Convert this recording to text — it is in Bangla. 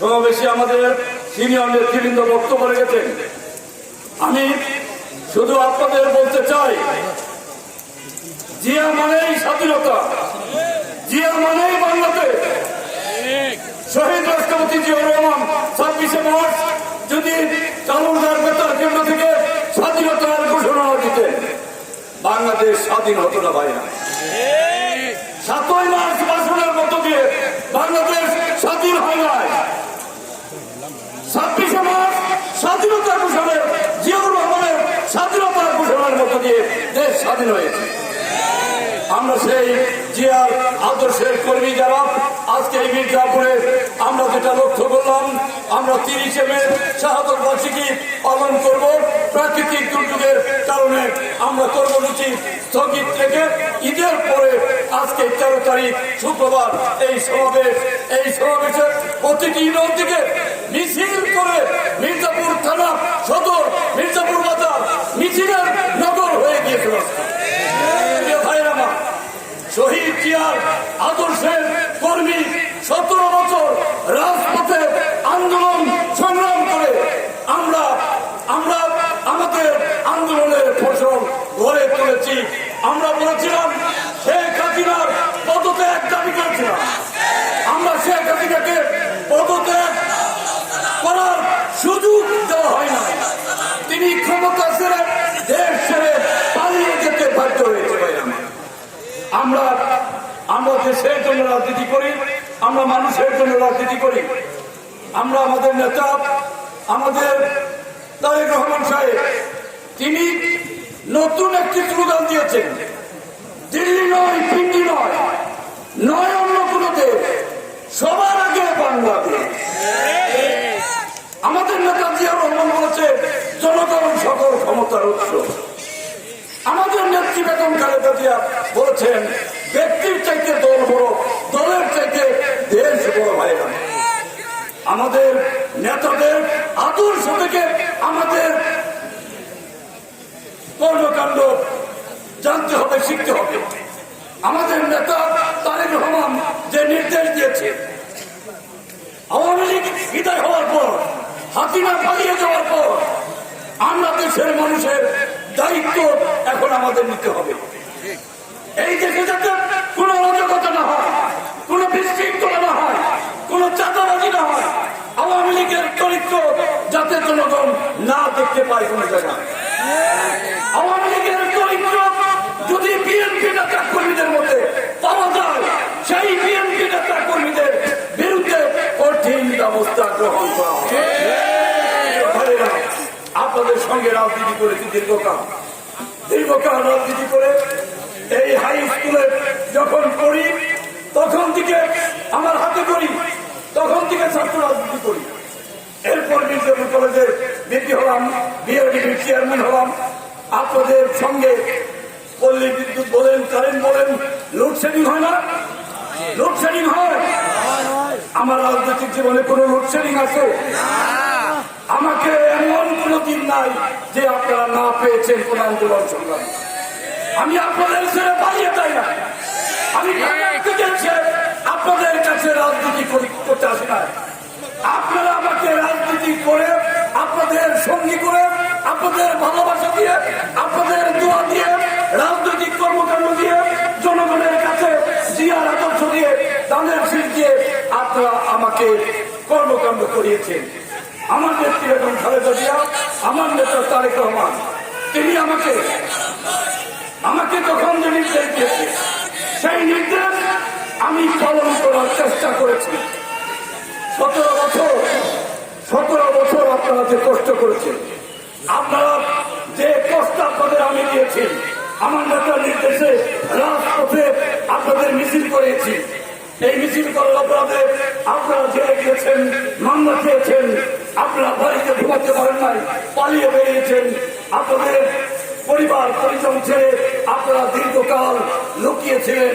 সমাবেশে আমাদের সিনিয়র নেতৃবৃন্দ বক্তব্য রেখেছেন। আমি শুধু আপনাদের বলতে চাই, জিয়া মানেই স্বাধীনতা, জিয়া মানেই বাংলাদেশ। শহীদ রাষ্ট্রপতি জিয়া রহমান ছাব্বিশে মার্চ যদি চালুরদার বেতার কেন্দ্র থেকে স্বাধীনতার ঘোষণা দিতেন। বাংলাদেশ স্বাধীন হতো না ভাইয়া সাতই মার্চ ভাষণের মধ্য দিয়ে বাংলাদেশ স্বাধীন হয় নাই ছাব্বিশে মার্চ স্বাধীনতার ঘোষণের জিয়াউর রহমানের স্বাধীনতার ঘোষণার মধ্য দিয়ে দেশ স্বাধীন হয়েছে। আমরা সেই জিয়ার আদর্শের কর্মী যারা, আজকে এই মির্জাপুরে আমরা যেটা লক্ষ্য করলাম, আমরা তিরিশে মে শাহাদত পালন করব। প্রাকৃতিক দুর্যোগের কারণে আমরা কর্মসূচি স্থগিত রেখে ঈদের পরে আজকে তেরো তারিখ শুক্রবার এই সমাবেশ, এই সমাবেশে প্রতিটি ইউনিয়ন থেকে মিছিল করে মির্জাপুর থানা সদর মির্জাপুর বাজার মিছিলের নগর হয়ে গিয়েছিল প্রিয় ভাইয়ের আমার শহীদ জিয়ার আদর্শের কর্মী সতেরো বছর রাজপথে আন্দোলন সংগ্রাম করে আমরা আমরা আমাদের আন্দোলনের ফসল ঘরে তুলেছি। আমরা বলেছিলাম জন্য রাজনীতি করি, আমরা মানুষের জন্য রাজনীতি করি। আমরা আমাদের নেতা, আমাদের তারেক রহমান সাহেব, তিনি নতুন একটি স্লোগান দিয়েছেন। দিল্লি নয় পিন্ডি নয় নয় অন্য কোনো দেশ, সবার আগে বাংলাদেশ। আমাদের নেতা জিয়া রহমান বলেছে, জনগণ সকল ক্ষমতার উৎস। আমাদের নেত্রী বেগম খালেদা জিয়া বলেছেন, ব্যক্তির চাইতে দল বড় দলের চাইতে দেশ বড় ভাইরা আমাদের নেতাদের আদর্শ থেকে আমাদের কর্মকাণ্ড জানতে হবে, শিখতে হবে। আমাদের নেতা তারেক রহমান যে নির্দেশ দিয়েছে, আওয়ামী লীগ বিদায় হওয়ার পর, হাতিনা পালিয়ে যাওয়ার পর, আমরা দেশের মানুষের দায়িত্ব এখন আমাদের নিতে হবে। এই দেশে যাতে কোনো অরাজকতা না হয় কোনো বিশৃঙ্খলা না হয় কোনো চাঁদাবাজি না হয় আওয়ামী লীগের চরিত্র যাতে জনগণ না দেখতে পায় কোনো জায়গায় আওয়ামী লীগের চরিত্র যদি বিএনপি নেতা কর্মীদের মধ্যে পাওয়া যায় সেই বিএনপি নেতা কর্মীদের বিরুদ্ধে কঠিন ব্যবস্থা গ্রহণ করা হবে ভাইয়েরা, আপনাদের সঙ্গে রাজনীতি করেছি দীর্ঘকাল। দীর্ঘকাল রাজনীতি করে এই হাই স্কুলে যখন পড়ি তখন থেকে আমার হাতে করি তখন থেকে ছাত্র রাজনীতি করি। এরপর মির্জাপুর কলেজে বিপি হলাম বিআরডিবির চেয়ারম্যান হলাম। আপনাদের সঙ্গে পল্লী বিদ্যুৎ বলেন কারেন্ট বলেন লোডশেডিং হয় না? লোডশেডিং হয়? আমার রাজনৈতিক জীবনে কোনো লোডশেডিং আছে? আমাকে এমন কোন দিন নাই যে আপনারা না পেয়েছেন কোন আন্দোলন সংগ্রাম। আমি আপনাদের ছেড়ে পালিয়ে যাই না। আমি আপনাদের কাছে রাজনীতি করি- করতে আসি না। আপনারা আমাকে রাজনীতি করে, আপনাদের সঙ্গী করে, আপনাদের ভালোবাসা দিয়ে, আপনাদের দোয়া দিয়ে, রাজনৈতিক কর্মকাণ্ড দিয়ে, জনগণের কাছে জিয়ার আদর্শ দিয়ে, দানের শীষ দিয়ে আপনারা আমাকে কর্মকাণ্ড করিয়েছেন। আমার নেত্রী এখন খালেদা জিয়া, আমার নেতা তারেক রহমান, তিনি আমাকে আমাকে তখন যে নির্দেশ দিয়েছে, সেই নির্দেশ আমি পালন করার চেষ্টা করেছি। সতেরো বছর সতেরো বছর আপনারা যে কষ্ট করেছেন, আপনারা যে কষ্ট আপনাদের আমি দিয়েছি, আমার নেতার নির্দেশে রাজপথে আপনাদের মিছিল করেছি। এই মিছিল করার অপরাধে আপনারা জেলে গিয়েছেন, মামলা খেয়েছেন আপনারা বাড়িতে ঘুমাতে পারেন নাই পালিয়ে বেরিয়েছেন আপনাদের পরিবার পরিজন ছেড়ে আপনারা দীর্ঘকাল লুকিয়েছিলেন।